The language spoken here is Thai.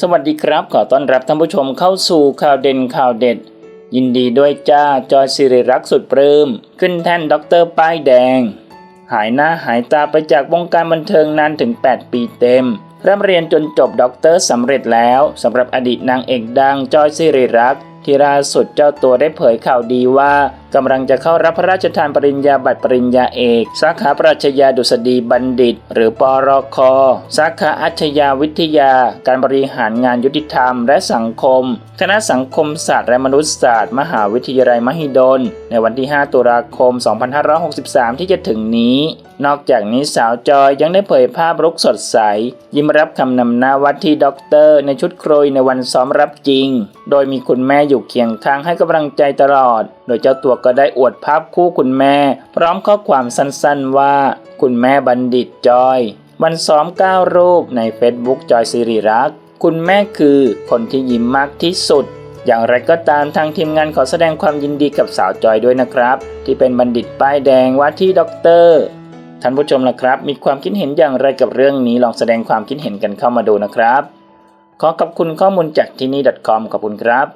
สวัสดีครับ ขอต้อนรับท่านผู้ชมเข้าสู่ข่าวเด่นข่าวเด็ด ยินดีด้วยจ้าจอยสิริรักษ์สุดปลื้มขึ้นแท่นด็อกเตอร์ป้ายแดง หายหน้าหายตาไปจากวงการบันเทิงนานถึง 8 ปีเต็มเริ่มเรียนจนจบด็อกเตอร์สำเร็จแล้วสำหรับอดีตนางเอกดังจอยสิริรักษ์ ที่ล่าสุดเจ้าตัวได้เผยข่าวดีว่ากำลังจะเข้ารับพระราชทานปริญญาบัตรปริญญาเอก สาขาปรัชญาดุษฎีบัณฑิต หรือปรค สาขาอัจฉริยาวิทยา การบริหารงานยุติธรรมและสังคม คณะสังคมศาสตร์และมนุษยศาสตร์ มหาวิทยาลัยมหิดล ในวันที่ 5 ตุลาคม 2563 ที่จะถึงนี้ นอกจากนี้สาวจอยยังได้เผยภาพรุกสดใส ยิ้มรับคำนำหน้าวัดที่ด็อกเตอร์ ในชุดโครยในวันซ้อมรับจริง โดยมีคุณแม่อยู่เคียงข้างให้กำลังใจตลอด โดยเจ้าตัวก็ได้อวดภาพคู่คุณแม่ พร้อมข้อความสั้นๆว่า คุณแม่บัณฑิตจอย วันซ้อม 9 รูปใน Facebook จอยสิริรักษ์คุณแม่คือคนที่ยิ้มมากที่สุด อย่างไรก็ตามทางทีมงานขอแสดงความยินดีกับสาวจอยด้วยนะครับ ที่เป็นบัณฑิตป้ายแดงว่าที่ด็อกเตอร์ท่านผู้ชมล่ะครับ มีความคิดเห็นอย่างไรกับเรื่องนี้ลองแสดงความคิดเห็นกันเข้ามาดูนะครับ ขอขอบคุณข้อมูลจากที่นี่ .com ขอบคุณครับ